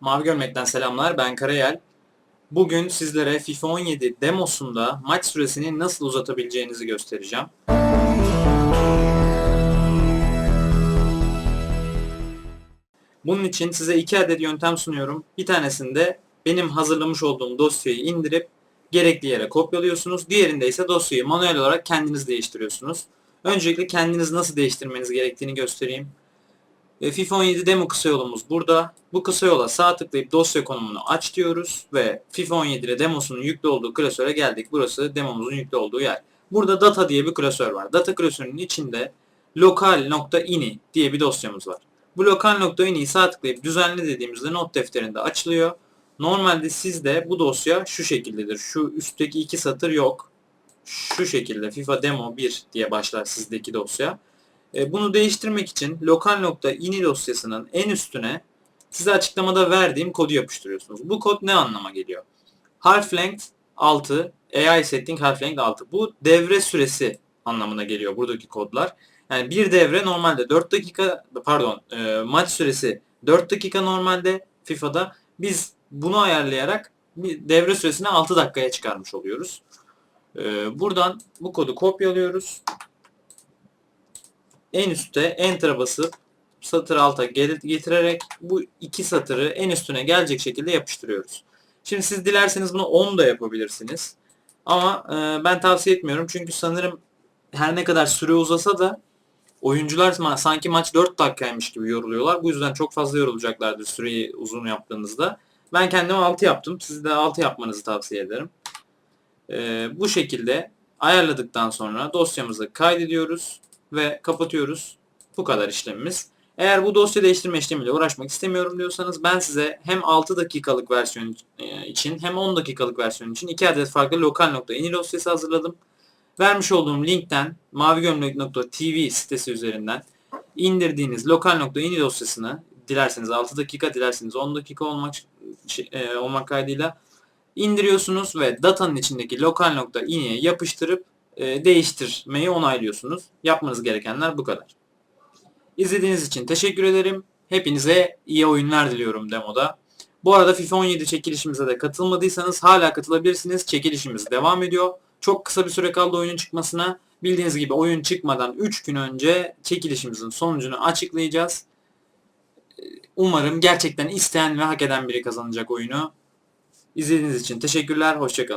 Mavi Gömlek'ten selamlar. Ben Karayel. Bugün sizlere FIFA 17 demosunda maç süresini nasıl uzatabileceğinizi göstereceğim. Bunun için size iki adet yöntem sunuyorum. Bir tanesinde benim hazırlamış olduğum dosyayı indirip gerekli yere kopyalıyorsunuz. Diğerinde ise dosyayı manuel olarak kendiniz değiştiriyorsunuz. Öncelikle kendiniz nasıl değiştirmeniz gerektiğini göstereyim. E, FIFA 17 demo kısa yolumuz burada. Bu kısa yola sağ tıklayıp dosya konumunu aç diyoruz ve FIFA 17 ile demosunun yüklü olduğu klasöre geldik. Burası demomuzun yüklü olduğu yer. Burada data diye bir klasör var. Data klasörünün içinde lokal.ini diye bir dosyamız var. Bu lokal.ini'yi sağ tıklayıp düzenle dediğimizde not defterinde açılıyor. Normalde sizde bu dosya şu şekildedir. Şu üstteki iki satır yok. Şu şekilde FIFA demo 1 diye başlar sizdeki dosya. E, Bunu değiştirmek için lokal.ini dosyasının en üstüne size açıklamada verdiğim kodu yapıştırıyorsunuz. Bu kod ne anlama geliyor? Half length 6, AI setting half length 6. Bu devre süresi anlamına geliyor buradaki kodlar. Yani bir devre normalde 4 dakika pardon e, maç süresi 4 dakika normalde FIFA'da biz bunu ayarlayarak bir devre süresini 6 dakikaya çıkarmış oluyoruz. E, buradan bu kodu kopyalıyoruz en üstte Enter'a basıp satır alta getirerek bu iki satırı en üstüne gelecek şekilde yapıştırıyoruz. Şimdi siz dilerseniz bunu 10 da yapabilirsiniz. Ama e, ben tavsiye etmiyorum çünkü sanırım her ne kadar süre uzasa da oyuncular sanki maç 4 dakikaymış gibi yoruluyorlar. Bu yüzden çok fazla yorulacaklardır süreyi uzun yaptığınızda. Ben kendime 6 yaptım. Siz de 6 yapmanızı tavsiye ederim. E, bu şekilde ayarladıktan sonra dosyamızı kaydediyoruz ve kapatıyoruz. Bu kadar işlemimiz. Eğer bu dosya değiştirme işlemiyle uğraşmak istemiyorum diyorsanız ben size hem 6 dakikalık versiyon e, için hem 10 dakikalık versiyon için 2 adet farklı lokal.ini dosyası hazırladım. Vermiş olduğum linkten mavigömlek.tv sitesi üzerinden indirdiğiniz lokal.ini dosyasını dilerseniz 6 dakika dilerseniz 10 dakika olmak şey, e, olmak kaydıyla indiriyorsunuz ve datanın içindeki lokal.ini'ye yapıştırıp e, değiştirmeyi onaylıyorsunuz. Yapmanız gerekenler bu kadar. İzlediğiniz için teşekkür ederim. Hepinize iyi oyunlar diliyorum demoda. Bu arada FIFA 17 çekilişimize de katılmadıysanız hala katılabilirsiniz. Çekilişimiz devam ediyor. Çok kısa bir süre kaldı oyunun çıkmasına. Bildiğiniz gibi oyun çıkmadan 3 gün önce çekilişimizin sonucunu açıklayacağız. Umarım gerçekten isteyen ve hak eden biri kazanacak oyunu. İzlediğiniz için teşekkürler. Hoşçakalın.